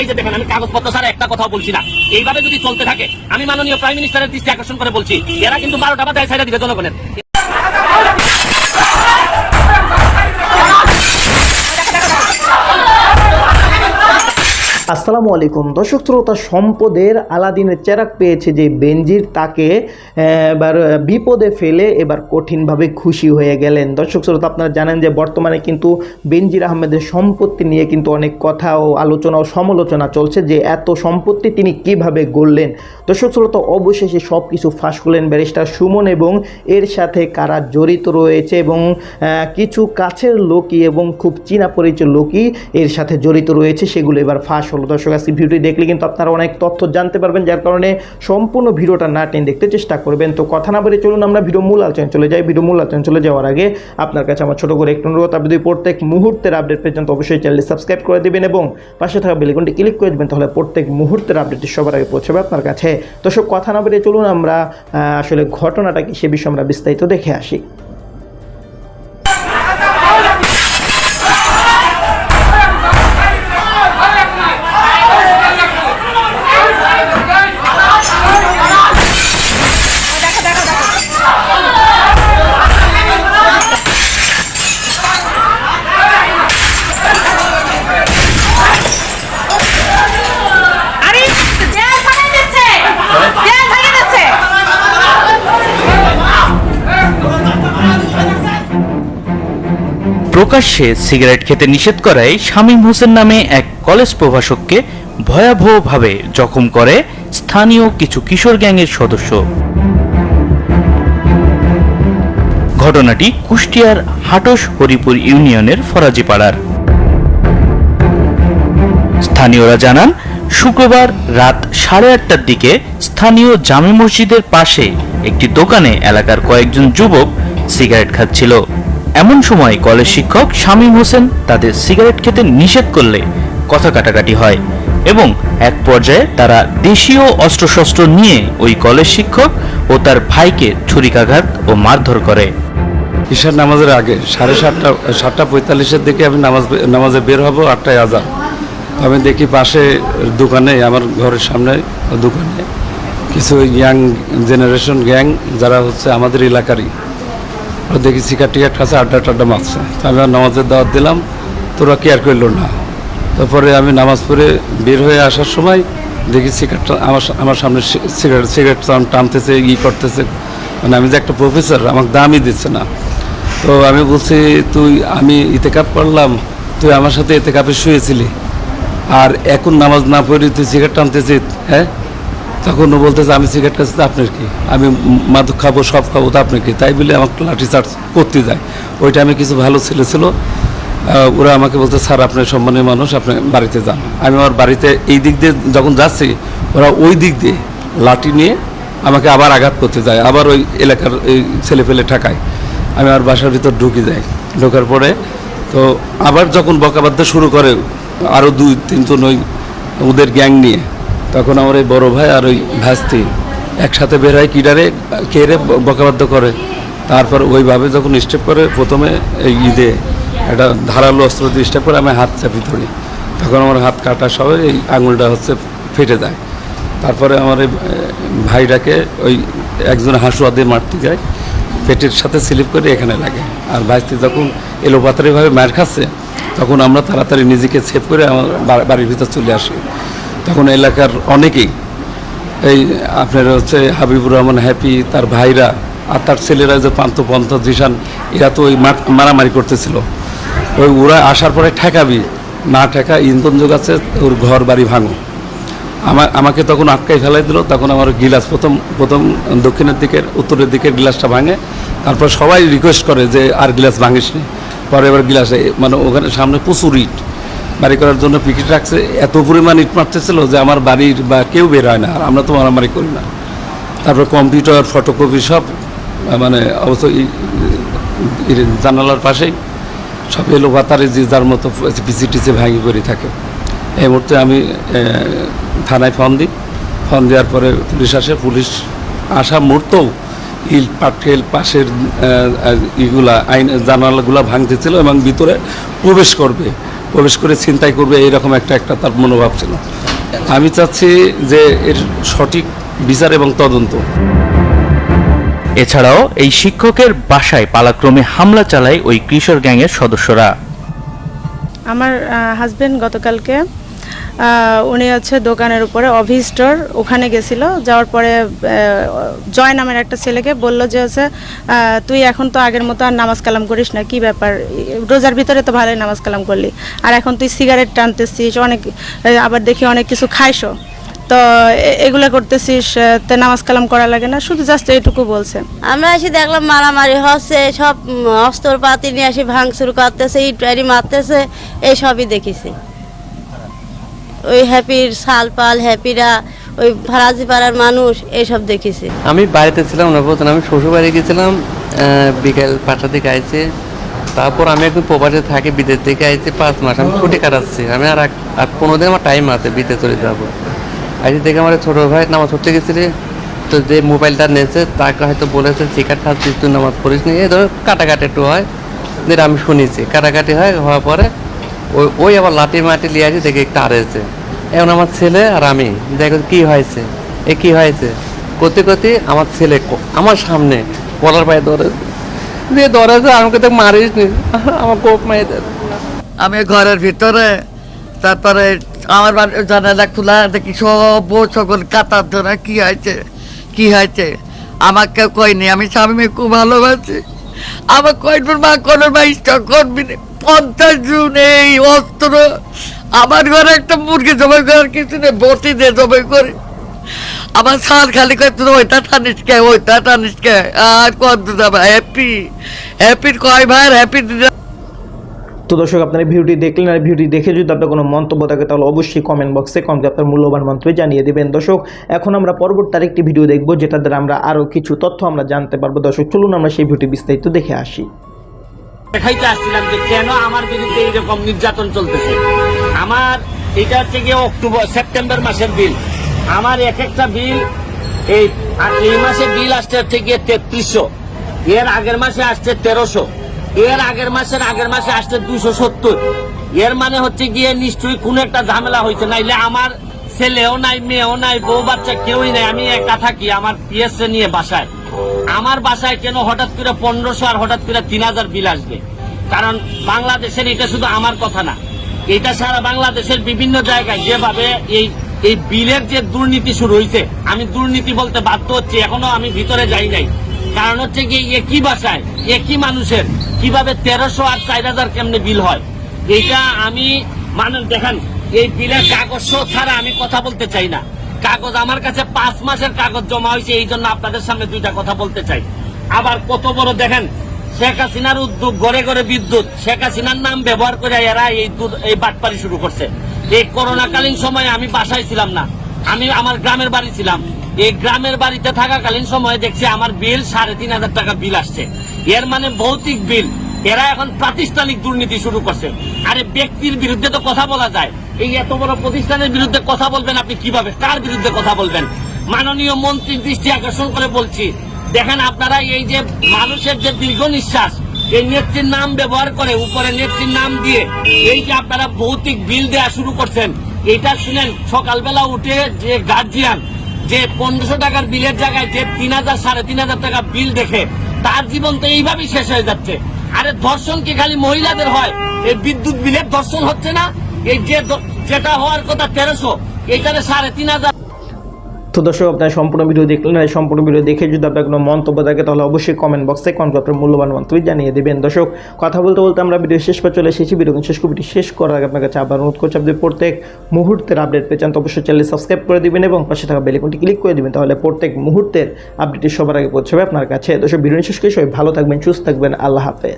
এই যে দেখেন, আমি কাগজপত্র ছাড়া একটা কথাও বলছি না। এইভাবে যদি চলতে থাকে, আমি মাননীয় প্রাইম মিনিস্টারের দৃষ্টি আকর্ষণ করে বলছি, এরা কিন্তু বারোটা বাজায় ছাড়া দিবে জনগণের। আসসালামু আলাইকুম। দর্শক শ্রোতা, সম্পদের আলাদিনের চেরাক পেয়েছে যে বেনজির, তাকে, এবার, বিপদে ফেলে এবার কঠিনভাবে খুশি হয়ে গেলেন। দর্শক শ্রোতা, আপনারা জানেন যে বর্তমানে কিন্তু বেনজির আহমেদের সম্পত্তি নিয়ে কিন্তু অনেক কথা ও আলোচনা ও সমালোচনা চলছে যে এত সম্পত্তি তিনি কীভাবে গড়লেন। দর্শক শ্রোতা, অবশেষে সব কিছু ফাঁস করলেন ব্যারিস্টার সুমন এবং এর সাথে কারা জড়িত রয়েছে এবং কিছু কাছের লোকই এবং খুব চীনা পরিচয় লোকই এর সাথে জড়িত রয়েছে, সেগুলো এবার ফাঁস হলো দর্শক আজকে ভিডিওটি দেখলে কিন্তু আপনারা অনেক তথ্য জানতে পারবেন, যার কারণে সম্পূর্ণ ভিডিওটা না টেন দেখতে চেষ্টা করবেন। তো কথা না বলে চলুন আমরা ভিডিও মূল আলোচনায় চলে যাই। ভিডিও মূল আলোচনায় চলে যাওয়ার আগে আপনার কাছে আমার ছোট করে একটু অনুরোধ, আপনি প্রত্যেক মুহূর্তের আপডেট পর্যন্ত অবশ্যই চ্যানেলটি সাবস্ক্রাইব করে দেবেন এবং পাশে থাকা বেলিকনটি ক্লিক করে দেবেন, তাহলে প্রত্যেক মুহূর্তের আপডেটটি সবার আগে পৌঁছাবে আপনার কাছে। দর্শক, কথা না বলে চলুন আমরা আসলে ঘটনাটা কি সে বিষয়ে আমরা বিস্তারিত দেখে আসি। প্রকাশ্যে সিগারেট খেতে নিষেধ করায় শামীম হোসেন নামে এক কলেজ প্রভাষককে ভয়াবহভাবে জখম করে স্থানীয় কিছু কিশোর গ্যাংয়ের সদস্য। ঘটনাটি কুষ্টিয়ার হাটস হরিপুর ইউনিয়নের ফরাজিপাড়ার। স্থানীয়রা জানান, শুক্রবার রাত সাড়ে আটটার দিকে স্থানীয় জামে মসজিদের পাশে একটি দোকানে এলাকার কয়েকজন যুবক সিগারেট খাচ্ছিল। এমন সময় কলেজ শিক্ষক শামীম হোসেন তাদের সিগারেট খেতে নিষেধ করলে কথা কাটাকাটি হয় এবং এক পর্যায়ে তারা দেশীয় অস্ত্রশস্ত্র নিয়ে ওই কলেজ শিক্ষক ও তার ভাইকে ছুরিকাঘাত ও মারধর করে। ঈশার নামাজের আগে সাড়ে সাতটা সাতটা পঁয়তাল্লিশের দিকে আমি নামাজ নামাজে বের হব আটটায় আজান। আমি দেখি পাশে দোকানে, আমার ঘরের সামনে দোকানে কিছু ইয়াং জেনারেশন গ্যাং যারা হচ্ছে আমাদের এলাকারই। দেখি সিগারেট টিকাট খাচ্ছে আড্ডা টাড্ডা মারছে। আমি আর নামাজের দাওয়াত দিলাম, তোরা কেয়ার করল না। তারপরে আমি নামাজ পড়ে বের হয়ে আসার সময় দেখি সিগারেটটা আমার আমার সামনে সিগারেট সিগারেট টান- টানতেছে, ই করতেছে। মানে আমি যে একটা প্রফেসর আমাকে দামই দিচ্ছে না। তো আমি বলছি, তুই, আমি ইতেকাপ করলাম, তুই আমার সাথে ইতেকাপে শুয়েছিলি। আর এখন নামাজ না পড়ে তুই সিগারেট টানতেছিস হ্যাঁ? তখন ও বলতেছে, আমি সিগারেট খাচ্ছি আপনার কি? আমি মাদক খাব, সব খাব, তো আপনার কি? তাই বলে আমাকে লাঠি চার্জ করতে যায়। ওইটা আমি কিছু ভালো ছেলে ছিল ওরা আমাকে বলতে স্যার আপনার সম্মানের মানুষ, আপনি বাড়িতে যান। আমি আমার বাড়িতে এই দিক দিয়ে যখন যাচ্ছি, ওরা ওই দিক দিয়ে লাঠি নিয়ে আমাকে আবার আঘাত করতে যায়, আবার ওই এলাকার এই ছেলে পেলে ঠেকায়। আমি আমার বাসার ভিতর ঢুকে যাই। ঢোকার পরে তো আবার যখন বকাবাদ্য শুরু করে আরও দুই তিনজন ওই ওদের গ্যাং নিয়ে তখন আমার এই বড় ভাই আর ওই ভাস্তি একসাথে বের হয় কিডারে কেড়ে বকাবাদ্য করে। তারপর ওইভাবে যখন স্টেপ করে, প্রথমে এই ঈদে একটা ধারালো অস্ত্র দিয়ে স্টেপ করে আমি হাত চাপি ধরি। তখন আমার হাত কাটা সহ এই আঙুলটা হচ্ছে ফেটে যায়। তারপরে আমার এই ভাইটাকে ওই একজন হাঁসুয়া দিয়ে মারতে যায়। পেটের সাথে স্লিপ করে এখানে লাগে। আর ভাইস্তি যখন এলোপাতারিভাবে মার খাচ্ছে, তখন আমরা তাড়াতাড়ি নিজেকে সেভ করে আমার বাড়ির ভিতর চলে আসি। তখন এলাকার অনেকেই এই আপনার হচ্ছে হাবিবুর রহমান হ্যাপি, তার ভাইরা আর তার ছেলেরা যে পান্ত পন্থ জিশান, এরা তো ওই মার- মারামারি করতেছিল। ওই ওরা আসার পরে ঠেকাবি, না ঠেকা ইন্ধন যোগাচ্ছে, ওর ঘর বাড়ি ভাঙো। আমার আমাকে তখন আটকাই ফেলাই দিল, তখন আমার গিলাস প্রথম প্রথম দক্ষিণের দিকের, উত্তরের দিকের গিলাসটা ভাঙে। তারপর সবাই রিকোয়েস্ট করে যে আর গিলাস ভাঙিস নি পরে এবার গিলাসে মানে ওখানে সামনে প্রচুর ইট। বাড়ি করার জন্য পিকেট রাখছে। এত পরিমাণ ইট মারতেছিল যে আমার বাড়ির বা কেউ বের হয় না, আর আমরা তো মারামারি করি না। তারপর কম্পিউটার, ফটোকপি সব মানে অবশ্য জানালার পাশেই সব এলো ভাতারে যে যার মতো পিসি টিসি ভাঙি করে থাকে। এই মুহূর্তে আমি থানায় ফোন দিই। ফোন দেওয়ার পরে পুলিশ আসে। পুলিশ আসা মুহূর্তেও ইল পাটকেল পাশের ইগুলা, আইন, জানালাগুলা ভাঙতেছিল এবং ভিতরে প্রবেশ করবে। প্রবেশ করে চিন্তাই করবে এইরকম একটা একটা তার মনোভাব ছিল। আমি চাচ্ছি যে এর সঠিক বিচার এবং তদন্ত। এছাড়াও এই শিক্ষকের বাসায় পালাক্রমে হামলা চালায় ওই কিশোর গ্যাংয়ের সদস্যরা। আমার হাজবেন্ড গতকালকে উনি হচ্ছে দোকানের উপরে অভি স্টোর ওখানে গেছিল, যাওয়ার পরে জয় নামের একটা ছেলেকে বলল যে হচ্ছে তুই এখন তো আগের মতো আর নামাজ কালাম করিস না, কি ব্যাপার? রোজার ভিতরে তো ভালোই নামাজ কালাম করলি। আর এখন তুই সিগারেট টানতেছিস, অনেক আবার দেখি অনেক কিছু খাইসও তো এগুলো করতেছিস তে নামাজ কালাম করা লাগে না, শুধু জাস্ট এইটুকু বলছে। আমরা এসে দেখলাম মারামারি হচ্ছে, সব অস্ত্রপাতি নিয়ে এসে ভাঙচুর করতেছে ইটারি মারতেছে, এই সবই দেখেছি। ওই হ্যাপির সালপাল হ্যাপিরা ওই ফারাজি পাড়ার মানুষ এইসব দেখেছি। আমি বাড়িতে ছিলাম না প্রথম আমি শ্বশুর বাড়ি গেছিলাম বিকেল পাঁচটা থেকে আইছে। তারপর আমি একদম প্রবাসে থাকি, বিদেশ থেকে আইছি পাঁচ মাস। আমি ছুটি কাটাচ্ছি। আমি আর আর পনেরো দিন আমার টাইম আছে বিদেশ চলে যাব। আইসি দেখে আমার ছোটো ভাই নামাজ পড়তে গেছিলি তো যে মোবাইলটা নিয়েছে তাকে হয়তো বলেছে শিকার খাচ্ছিস তুই নামাজ পড়িস নি। এই ধরো, কাটাকাটি একটু হয়। যেটা আমি শুনেছি, কাটাকাটি হয়, হওয়ার পরে ওই ওই আবার লাঠি মাটি লিয়ে আসি, দেখে একটা আরেছে এখন আমার ছেলে আর আমি, দেখো কি হয়েছে, এ কি হয়েছে। করতে করতে আমার ছেলে আমার সামনে কলার পায়ে ধরে দিয়ে ধরেছে আমাকে তো মারিস নি, আমার কোপ মাই আমি ঘরের ভিতরে, তারপরে আমার জানালা খোলা, দেখি সব সকল কাতার ধরা কি হয়েছে কি হয়েছে। আমাকে কয়নি, আমি স্বামী খুব ভালোবাসি। আমার কইবার মা কোনো মা ইচ্ছা করবি না। পঞ্চাশ জন এই অস্ত্র। আমার ঘরে একটা মুরগি জবাই করার কিছু নেই, বটি দিয়ে জবাই করে। আমার সাল খালি করতে ওইটা টানিস কে, ওইটা টানিস কে? আর কত যাবে হ্যাপি হ্যাপির কয় ভাই হ্যাপি তো দর্শক, আপনার এই ভিডিওটি দেখলেন আর ভিডিওটি দেখে যদি আপনার কোনো মন্তব্য থাকে, তাহলে অবশ্যই কমেন্ট বক্সে কমেন্ট আপনার মূল্যবান মন্তব্য জানিয়ে দেবেন। দর্শক, এখন আমরা পরবর্তী আরেকটি ভিডিও দেখব যেটা দ্বারা আমরা আরও কিছু তথ্য আমরা জানতে পারব। দর্শক, চলুন আমরা সেই ভিডিওটি বিস্তারিত দেখে আসি। দেখাইতে আসছিলাম যে কেন আমার বিরুদ্ধে এইরকম নির্যাতন চলতেছে। আমার এটা হচ্ছে গিয়ে অক্টোবর, সেপ্টেম্বর মাসের বিল। আমার এক একটা বিল, এই এই মাসে বিল আসছে হচ্ছে গিয়ে তেত্রিশশো। এর আগের মাসে আসছে তেরোশো। এর আগের মাসের আগের মাসে আসছে দুশো সত্তর। এর মানে হচ্ছে গিয়ে নিশ্চয়ই কোন একটা ঝামেলা হয়েছে। নাইলে আমার ছেলেও নাই, মেয়েও নাই, বউ বাচ্চা কেউই নাই। আমি একা থাকি, আমার পিএসএ নিয়ে বাসায়। আমার বাসায় কেন হঠাৎ করে পনেরোশো আর হঠাৎ করে তিন হাজার বিল আসবে? কারণ বাংলাদেশের এটা শুধু আমার কথা না। এটা সারা বাংলাদেশের বিভিন্ন জায়গায় যেভাবে এই এই বিলের যে দুর্নীতি শুরু হয়েছে আমি দুর্নীতি বলতে বাধ্য হচ্ছি, এখনও আমি ভিতরে যাই নাই। কারণ হচ্ছে কি একই বাসায় একই মানুষের, কীভাবে তেরোশো আর চার হাজার কেমনে বিল হয়? এটা আমি মানুষ দেখেন, এই বিলের কাগজ ছাড়া আমি কথা বলতে চাই না। কাগজ আমার কাছে পাঁচ মাসের কাগজ জমা হয়েছে, এই জন্য আপনাদের সামনে দুইটা কথা বলতে চাই। আবার কত বড় দেখেন, শেখ হাসিনার উদ্যোগ ঘরে ঘরে বিদ্যুৎ। শেখ হাসিনার নাম ব্যবহার করে এরা এই এই বাটপারি শুরু করছে। এই করোনাকালীন সময়ে আমি বাসায় ছিলাম না। আমি আমার গ্রামের বাড়ি ছিলাম। এই গ্রামের বাড়িতে থাকাকালীন সময়ে দেখছি আমার বিল সাড়ে তিন হাজার টাকা বিল আসছে। এর মানে ভৌতিক বিল। এরা এখন প্রাতিষ্ঠানিক দুর্নীতি শুরু করছে। আরে ব্যক্তির বিরুদ্ধে তো কথা বলা যায়। এই এত বড় প্রতিষ্ঠানের বিরুদ্ধে কথা বলবেন আপনি কীভাবে? কার বিরুদ্ধে কথা বলবেন? মাননীয় মন্ত্রীর দৃষ্টি আকর্ষণ করে বলছি। দেখেন আপনারা এই যে মানুষের যে দীর্ঘ নিঃশ্বাস, এই নেত্রীর নাম ব্যবহার করে, উপরে নেত্রীর নাম দিয়ে এই যে আপনারা ভৌতিক বিল দেওয়া শুরু করছেন, এটা শুনেন, সকালবেলা উঠে যে গার্জিয়ান যে পনেরোশো টাকার বিলের জায়গায় যে তিন হাজার, সাড়ে তিন হাজার টাকা বিল দেখে, তার জীবন তো এইভাবেই শেষ হয়ে যাচ্ছে। আরে ধর্ষণ কি খালি মহিলাদের হয়? এই বিদ্যুৎ বিলের ধর্ষণ হচ্ছে না? এই যে যেটা হওয়ার কথা তেরোশো এইখানে সাড়ে তিন হাজার। তো দর্শক, আপনার সম্পূর্ণ ভিডিও দেখলেন এই সম্পূর্ণ ভিডিও দেখে যদি আপনার কোনো মন্তব্য থাকে, তাহলে অবশ্যই কমেন্ট বক্সে কমেন্ট আপনার মূল্যবান মন্তব্য জানিয়ে দেবেন। দর্শক, কথা বলতে বলতে আমরা ভিডিও শেষ পর চলে এসেছি। ভিডিও শেষ কবিটি শেষ করার আগে আপনার কাছে আবার অনুরোধ করছি, আপনি প্রত্যেক মুহূর্তের আপডেট পেয়েছেন তো অবশ্যই চ্যানেল সাবস্ক্রাইব করে দেবেন এবং পাশে থাকা বেলিকনটি ক্লিক করে দিবেন, তাহলে প্রত্যেক মুহূর্তের আপডেটটি সবার আগে পৌঁছবে আপনার কাছে। দর্শক, ভিডিও শেষ করে, সবাই ভালো থাকবেন, সুস্থ থাকবেন, আল্লাহ হাফেজ।